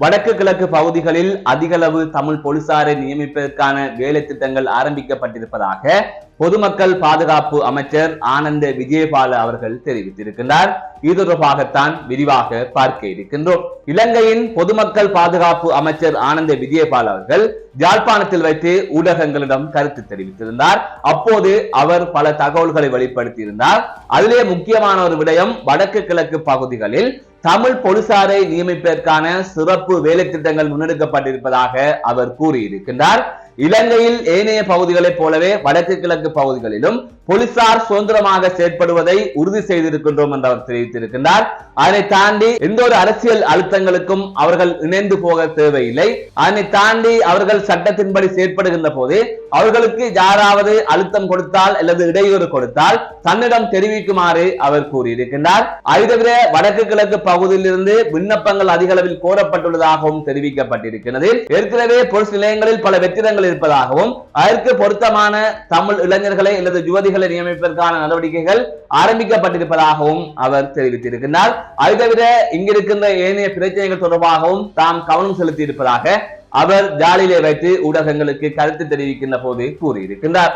வடக்கு கிழக்கு பகுதிகளில் அதிகளவு தமிழ் போலீசாரை நியமிப்பதற்கான வேலை திட்டங்கள் ஆரம்பிக்கப்பட்டிருப்பதாக பொதுமக்கள் பாதுகாப்பு அமைச்சர் ஆனந்த விஜயபால அவர்கள் தெரிவித்திருக்கிறார் இது தொடர்பாகத்தான் விரிவாக பார்க்க இருக்கின்றோம். இலங்கையின் பொதுமக்கள் பாதுகாப்பு அமைச்சர் ஆனந்த விஜயபால் அவர்கள் யாழ்ப்பாணத்தில் வைத்து ஊடகங்களிடம் கருத்து தெரிவித்திருந்தார். அப்போது அவர் பல தகவல்களை வெளிப்படுத்தியிருந்தார். அதிலே முக்கியமான ஒரு விடயம் வடக்கு கிழக்கு பகுதிகளில் தமிழ் போலீசாரை நியமிப்பதற்கான சிறப்பு வேலை திட்டங்கள் முன்னெடுக்கப்பட்டிருப்பதாக அவர் கூறியிருக்கின்றார். இலங்கையில் ஏனைய பகுதிகளைப் போலவே வடக்கு கிழக்கு பகுதிகளிலும் போலீசார் சுதந்திரமாக செயற்படுவதை உறுதி செய்திருக்கின்றோம் என்று அவர் தெரிவித்திருக்கின்றார். அதனை தாண்டி எந்த ஒரு அரசியல் அழுத்தங்களுக்கும் அவர்கள் இணைந்து போக தேவையில்லை. அதனை தாண்டி அவர்கள் சட்டத்தின்படி செயற்படுகின்ற போது அவர்களுக்கு யாராவது அழுத்தம் கொடுத்தால் அல்லது இடையூறு கொடுத்தால் தன்னிடம் தெரிவிக்குமாறு அவர் கூறியிருக்கின்றார். அதை தவிர வடக்கு கிழக்கு பகுதியிலிருந்து விண்ணப்பங்கள் அதிக அளவில் கோரப்பட்டுள்ளதாகவும் தெரிவிக்கப்பட்டிருக்கிறது. ஏற்கனவே போலீஸ் நிலையங்களில் பல வெற்றிடங்கள் இருப்பதாகவும் அதற்கு பொருத்தமான தமிழ் இளைஞர்களை அல்லது யுவதிகளை நியமிப்பதற்கான நடவடிக்கைகள் ஆரம்பிக்கப்பட்டிருப்பதாகவும் அவர் தெரிவித்திருக்கிறார் அதை தவிர இங்கிருக்கின்ற ஏனைய பிரச்சனைகள் தொடர்பாகவும் தாம் கவனம் செலுத்தி இருப்பதாக அவர் ஜாலியிலே வைத்து ஊடகங்களுக்கு கருத்து தெரிவிக்கின்ற போது கூறியிருக்கின்றார்.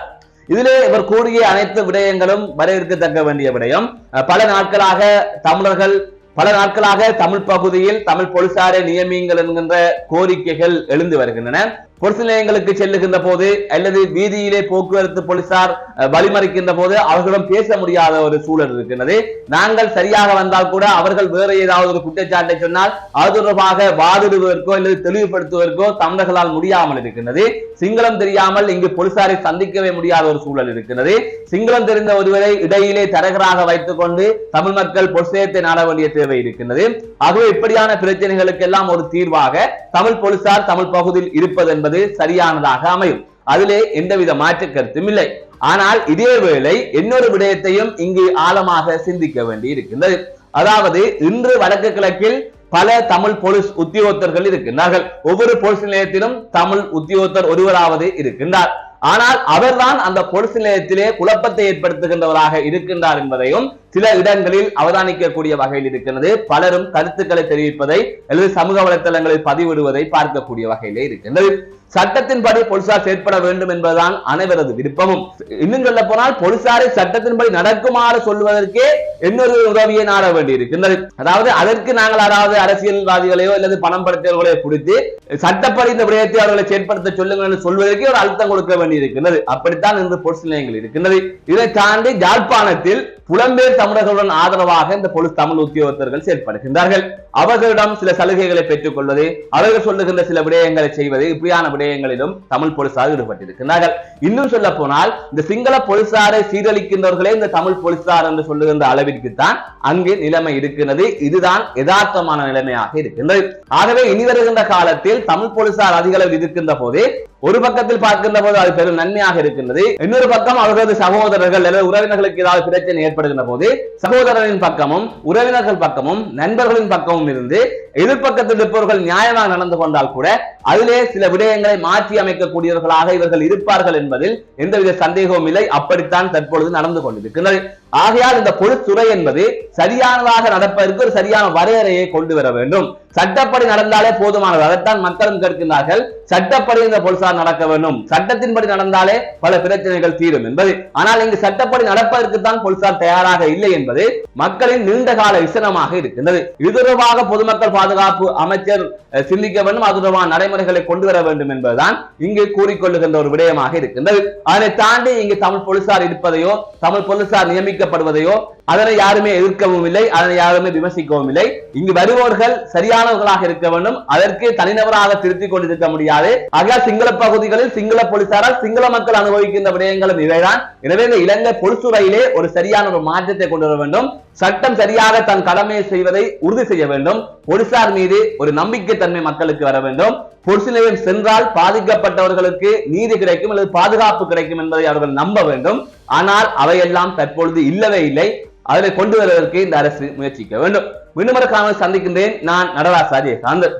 இதிலே இவர் கூறிய அனைத்து விடயங்களும் வரவேற்கத்தக்க வேண்டிய விடயம். பல நாட்களாக தமிழர்கள் பல நாட்களாக தமிழ் பகுதியில் தமிழ் போலீசாரை நியமியுங்கள் என்கின்ற கோரிக்கைகள் எழுந்து வருகின்றன. பொலிஸ் நிலையங்களுக்கு செல்லுகின்ற போது அல்லது வீதியிலே போக்குவரத்து போலீசார் வழிமறிக்கின்ற போது அவர்களிடம் பேச முடியாத ஒரு சூழல் இருக்கின்றது. நாங்கள் சரியாக வந்தால் கூட அவர்கள் வேற ஏதாவது ஒரு குற்றச்சாட்டை சொன்னால் அது தொடர்பாக வாதிடுவதற்கோ அல்லது தெளிவுபடுத்துவதற்கோ தமிழர்களால் முடியாமல் இருக்கின்றது. சிங்களம் தெரியாமல் இங்கு போலீசாரை சந்திக்கவே முடியாத ஒரு சூழல் இருக்கின்றது. சிங்களம் தெரிந்த ஒருவரை இடையிலே தரகராக வைத்துக் கொண்டு தமிழ் மக்கள் பொலிசேத்தை நாட வேண்டிய தேவை இருக்கின்றது. ஆகவே இப்படியான பிரச்சனைகளுக்கு எல்லாம் ஒரு தீர்வாக தமிழ் போலீசார் தமிழ் பகுதியில் இருப்பது என்பது சரியானதாக அமையும். அதிலே எந்தவித மாற்று கருத்தும் இல்லை. ஆனால் இதேவேளை இன்னொரு விடயத்தையும் இங்கு ஆழமாக சிந்திக்க வேண்டி இருக்கின்றது அதாவது இன்று வடக்கு கிழக்கில் பல தமிழ் போலீஸ் உத்தியோகத்தர்கள் இருக்கின்றார்கள். ஒவ்வொரு போலீஸ் நிலையத்திலும் தமிழ் உத்தியோகத்தர் ஒருவராவது இருக்கின்றார். ஆனால் அவர்தான் அந்த போலீஸ் நிலையத்திலே குழப்பத்தை ஏற்படுத்துகின்றவராக இருக்கின்றார் என்பதையும் சில இடங்களில் அவதானிக்கக்கூடிய வகையில் இருக்கிறது பலரும் கருத்துக்களை தெரிவிப்பதை அல்லது சமூக வலைத்தளங்களில் பதிவிடுவதை பார்க்கக்கூடிய வகையிலே இருக்கின்றது. சட்டத்தின்படி போலீசார் செயற்பட வேண்டும் என்பதுதான் அனைவரது விருப்பமும். இன்னும் சொல்ல போனால் போலீசாரை சட்டத்தின்படி நடக்குமாறு சொல்வதற்கே இன்னொரு உதவியை நாட வேண்டி இருக்கின்றது அதாவது அதற்கு நாங்கள் அதாவது அரசியல்வாதிகளையோ அல்லது பணம் படுத்தியவர்களையோ பிடித்து சட்டப்படி இந்த விடயத்தை அவர்களை செயற்படுத்த சொல்லுங்கள் என்று சொல்வதற்கே ஒரு அழுத்தம் கொடுக்க வேண்டி இருக்கின்றது அப்படித்தான் இன்று போலீஸ் நிலையங்கள் இருக்கின்றது. இதை தாண்டி ஜாழ்ப்பாணத்தில் புலம்பெயர் தமிழர்களுடன் ஆதரவாக இந்த பொலிஸ் தமிழ் உத்தியோகத்தர்கள் செயல்படுகின்றார்கள். அவர்களிடம் சில சலுகைகளை பெற்றுக் கொள்வது அவர்கள் சொல்லுகின்ற சில விடயங்களை செய்வது இப்படியான விடயங்களிலும் தமிழ் போலீசார் ஈடுபட்டிருக்கிறார்கள் இன்னும் சொல்ல போனால் இந்த சிங்கள போலீசாரை சீரழிக்கின்றவர்களே இந்த தமிழ் போலீசார் என்று சொல்லுகின்ற அளவிற்கு தான் அங்கு நிலைமை இருக்கிறது இதுதான் யதார்த்தமான நிலைமையாக இருக்கின்றது. ஆகவே இனி வருகின்ற காலத்தில் தமிழ் போலீசார் அதிக அளவில் இருக்கின்ற போது ஒரு பக்கத்தில் பார்க்கின்ற போது அது பெரும் நன்மையாக இருக்கின்றது. இன்னொரு பக்கம் அவர்களது சகோதரர்கள் அல்லது உறவினர்களுக்கு ஏதாவது பிரச்சனை ஏற்படுகின்ற போது சகோதரரின் பக்கமும் உறவினர்கள் பக்கமும் நண்பர்களின் பக்கமும் இருந்து எதிர்பக்கத்தில் இருப்பவர்கள் நியாயமாக நடந்து கொண்டால் கூட அதிலே சில விடயங்களை மாற்றி அமைக்கக்கூடியவர்களாக இவர்கள் இருப்பார்கள் என்பதில் எந்தவித சந்தேகமும் இல்லை. அப்படித்தான் தற்பொழுது நடந்து கொண்டிருக்கிறது ஆகையால் இந்த பொதுத்துறை என்பது சரியானதாக நடப்பதற்கு ஒரு சரியான வரையறையை கொண்டு வர வேண்டும். சட்டப்படி நடந்தாலே போதுமானது. அதைத்தான் மக்களும் கேட்கின்றார்கள். சட்டப்படி இந்த போலீசார் நடக்க வேண்டும். சட்டத்தின்படி நடந்தாலே பல பிரச்சனைகள் தீரும் என்பது. ஆனால் இங்கு சட்டப்படி நடப்பதற்கு தான் போலீசார் தயாராக இல்லை என்பது மக்களின் நீண்ட கால விசனமாக இருக்கின்றது. இது தொடர்பாக பொதுமக்கள் பாதுகாப்பு அமைச்சர் சிந்திக்க வேண்டும். அது தொடர்பான நடைமுறைகளை கொண்டு வர வேண்டும் என்பதுதான் இங்கு கூறிக்கொள்ளுகின்ற ஒரு விடயமாக இருக்கின்றது. அதனை தாண்டி இங்கு தமிழ் போலீசார் இருப்பதையோ தமிழ் போலீசார் நியமிக்கப்படுவதையோ அதனை யாருமே எதிர்க்கவும் இல்லை அதனை யாருமே விமர்சிக்கவும் இல்லை. இங்கு வருவோர்கள் சரியானவர்களாக இருக்க வேண்டும். அதற்கு தனிநபராக திருத்திக் கொண்டிருக்க முடியாது. ஆக சிங்கள பகுதிகளில் சிங்கள போலீசாரால் சிங்கள மக்கள் அனுபவிக்கின்ற விடயங்களும் இவைதான். எனவே இந்த இலங்கை பொதுத்துறையிலே ஒரு சரியான ஒரு மாற்றத்தை கொண்டு வர வேண்டும். சட்டம் சரியாக தன் கடமையை செய்வதை உறுதி செய்ய வேண்டும். போலீசார் மீது ஒரு நம்பிக்கை தன்மை மக்களுக்கு வர வேண்டும். பொலிஸ் நிலையம் சென்றால் பாதிக்கப்பட்டவர்களுக்கு நீதி கிடைக்கும் அல்லது பாதுகாப்பு கிடைக்கும் என்பதை அவர்கள் நம்ப வேண்டும். ஆனால் அவையெல்லாம் தற்பொழுது இல்லவே இல்லை. அதனை கொண்டு வருவதற்கு இந்த அரசு முயற்சிக்க வேண்டும். மீண்டும் ஒரு சந்திக்கின்றேன். நான் நடராஜ் அஜயகாந்தன்